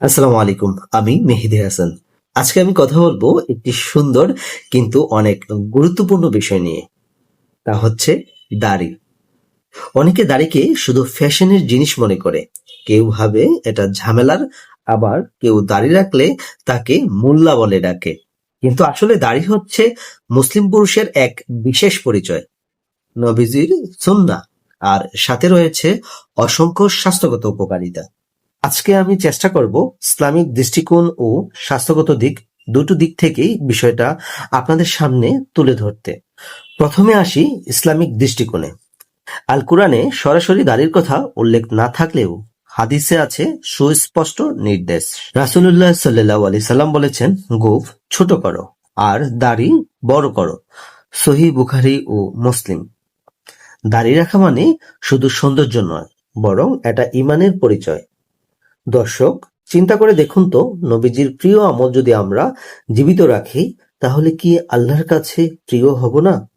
আসসালামু আলাইকুম, আমি মেহেদি হাসান। আজকে আমি কথা বলব একটি সুন্দর কিন্তু অনেক গুরুত্বপূর্ণ বিষয় নিয়ে, তা হচ্ছে দাড়ি। অনেকে দাড়িকে শুধু ফ্যাশনের জিনিস মনে করে। কেউ ভাবে এটা ঝামেলার, আবার কেউ দাড়ি রাখলে তাকে মোল্লা বলে ডাকে। কিন্তু আসলে দাড়ি হচ্ছে মুসলিম পুরুষের এক বিশেষ পরিচয়, নবীজির সুন্নাহ। আর সাথে রয়েছে অসংখ্য স্বাস্থ্যগত উপকারিতা। আজকে আমি চেষ্টা করব ইসলামিক দৃষ্টিকোণ ও স্বাস্থ্যগত দিক দুটো দিক থেকেই বিষয়টা আপনাদের সামনে তুলে ধরতে। প্রথমে আসি ইসলামিক দৃষ্টিকোণে। আল কোরআনে সরাসরি দাড়ির কথা উল্লেখ না থাকলেও হাদিসে আছে সুস্পষ্ট নির্দেশ। রাসুল্লাহ সাল্লাহ আলি সাল্লাম বলেছেন, গোফ ছোট করো আর দাড়ি বড় করো। সহি বুখারি ও মুসলিম। দাড়ি রাখা মানে শুধু সৌন্দর্য নয়, বরং এটা ইমানের পরিচয়। দর্শক, চিন্তা করে দেখুন তো, নবীজির প্রিয় আমল যদি আমরা জীবিত রাখি, তাহলে কি আল্লাহর কাছে প্রিয় হব না?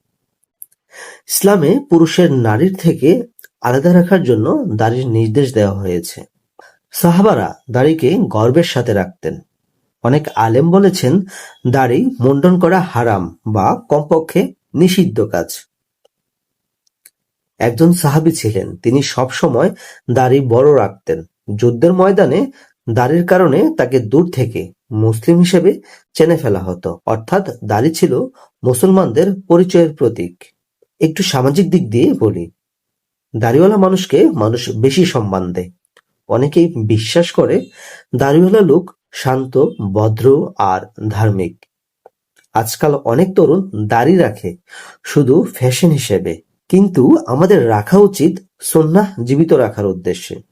ইসলামে পুরুষের নারীর থেকে আলাদা রাখার জন্য দাড়ির নির্দেশ দেওয়া হয়েছে। সাহাবারা দাড়িকে গর্বের সাথে রাখতেন। অনেক আলেম বলেছেন, দাড়ি মুন্ডন করা হারাম বা কমপক্ষে নিষিদ্ধ কাজ। একজন সাহাবী ছিলেন, তিনি সব সময় দাড়ি বড় রাখতেন। যুদ্ধের ময়দানে দাড়ির কারণে তাকে দূর থেকে মুসলিম হিসেবে চেনে ফেলা হতো। অর্থাৎ দাড়ি ছিল মুসলমানদের পরিচয়ের প্রতীক। একটু সামাজিক দিক দিয়ে বলি। দাড়িওয়ালা মানুষকে মানুষ বেশি সম্মান দেয়। অনেকেই বিশ্বাস করে দাড়িওয়ালা লোক শান্ত, ভদ্র আর ধার্মিক। আজকাল অনেক তরুণ দাড়ি রাখে শুধু ফ্যাশন হিসেবে। কিন্তু আমাদের রাখা উচিত সন্ন্যাহ জীবিত রাখার উদ্দেশ্যে।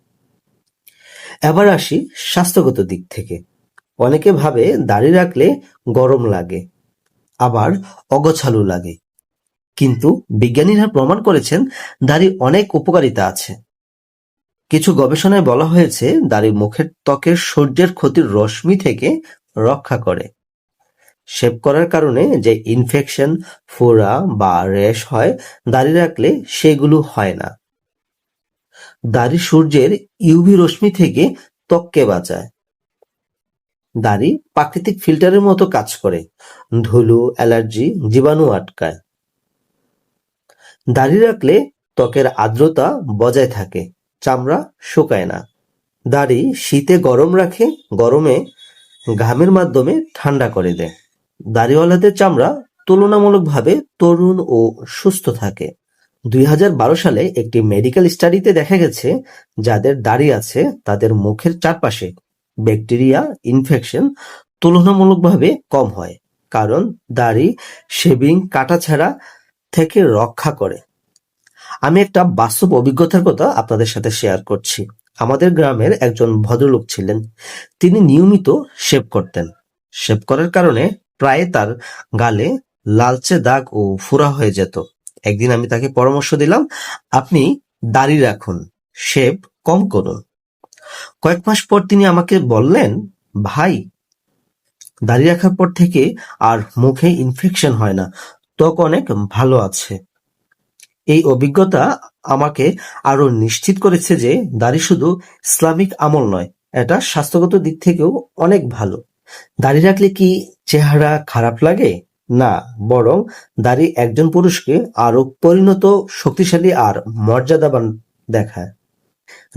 এবার আসি স্বাস্থ্যগত দিক থেকে। অনেকে ভাবে দাড়ি রাখলে গরম লাগে, আবার অগোছালু লাগে। কিন্তু বিজ্ঞানীরা প্রমাণ করেছেন দাড়ি অনেক উপকারিতা আছে। কিছু গবেষণায় বলা হয়েছে, দাড়ি মুখের ত্বকের সূর্যের ক্ষতির রশ্মি থেকে রক্ষা করে। শেভ করার কারণে যে ইনফেকশন ফোড়া বা র্যাশ হয়, দাড়ি রাখলে সেগুলো হয় না। দাড়ি সূর্যের ইউভি রশ্মি থেকে ত্বককে বাঁচায়। দাড়ি প্রাকৃতিক ফিল্টারের মতো কাজ করে, ধুলো, অ্যালার্জি, জীবাণু আটকায়। দাড়ি রাখলে ত্বকের আর্দ্রতা বজায় থাকে, চামড়া শুকায় না। দাড়ি শীতে গরম রাখে, গরমে ঘামের মাধ্যমে ঠান্ডা করে দেয়। দাড়িওয়ালাদের চামড়া তুলনামূলকভাবে তরুণ ও সুস্থ থাকে। দুই হাজার বারো সালে একটি মেডিকেল স্টাডিতে দেখা গেছে যাদের দাড়ি আছে তাদের মুখের চারপাশে ব্যাকটেরিয়া ইনফেকশন তুলনামূলকভাবে কম হয়, কারণ দাড়ি শেভিং কাটাছাড়া থেকে রক্ষা করে। আমি একটা বাস্তব অভিজ্ঞতার কথা আপনাদের সাথে শেয়ার করছি। আমাদের গ্রামের একজন ভদ্রলোক ছিলেন। তিনি নিয়মিত শেভ করতেন। শেভ করার কারণে প্রায় তার গালে লালচে দাগ ও ফুরা হয়ে যেত। একদিন আমি তাকে পরামর্শ দিলাম, আপনি দাড়ি রাখুন শেভ কম করুন। কয়েক মাস পর তিনি আমাকে বললেন, ভাই, দাড়ি রাখার পর থেকে আর মুখে ইনফেকশন হয় না, ত্বক অনেক ভালো আছে। এই অভিজ্ঞতা আমাকে আরও নিশ্চিত করেছে যে দাড়ি শুধু ইসলামিক আমল নয়, এটা স্বাস্থ্যগত দিক থেকেও অনেক ভালো। দাড়ি রাখলে কি চেহারা খারাপ লাগে? না, বরং দাড়ি একজন পুরুষকে আরও পরিণত, শক্তিশালী আর মর্যাদাবান দেখায়।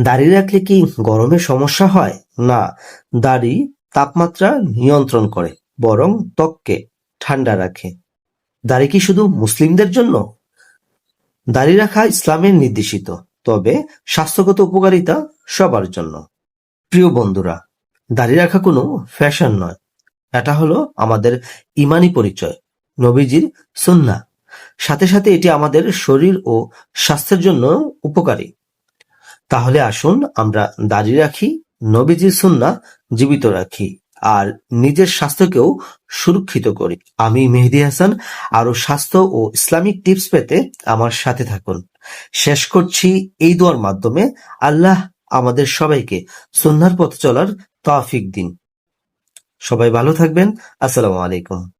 দাড়ি রাখলে কি গরমে সমস্যা হয়? না, দাড়ি তাপমাত্রা নিয়ন্ত্রণ করে, বরং ত্বককে ঠান্ডা রাখে। দাড়ি কি শুধু মুসলিমদের জন্য? দাড়ি রাখা ইসলামের নির্দেশিত, তবে স্বাস্থ্যগত উপকারিতা সবার জন্য। প্রিয় বন্ধুরা, দাড়ি রাখা কোনো ফ্যাশন নয়। এটা হলো আমাদের ইমানি পরিচয়। নবীজির সুন্না সাথে সাথে এটি আমাদের শরীর ও স্বাস্থ্যের জন্য উপকারী। তাহলে আসুন আমরা দাঁড়িয়ে রাখি, নবীজির সুন্না জীবিত রাখি আর নিজের স্বাস্থ্যকেও সুরক্ষিত করি। আমি মেহেদি হাসান, আরও স্বাস্থ্য ও ইসলামিক টিপস পেতে আমার সাথে থাকুন। শেষ করছি এই দোয়ার মাধ্যমে। আল্লাহ আমাদের সবাইকে সন্ধ্যার পথ চলার তৌফিক দিন। সবাই ভালো থাকবেন। আসসালামু আলাইকুম।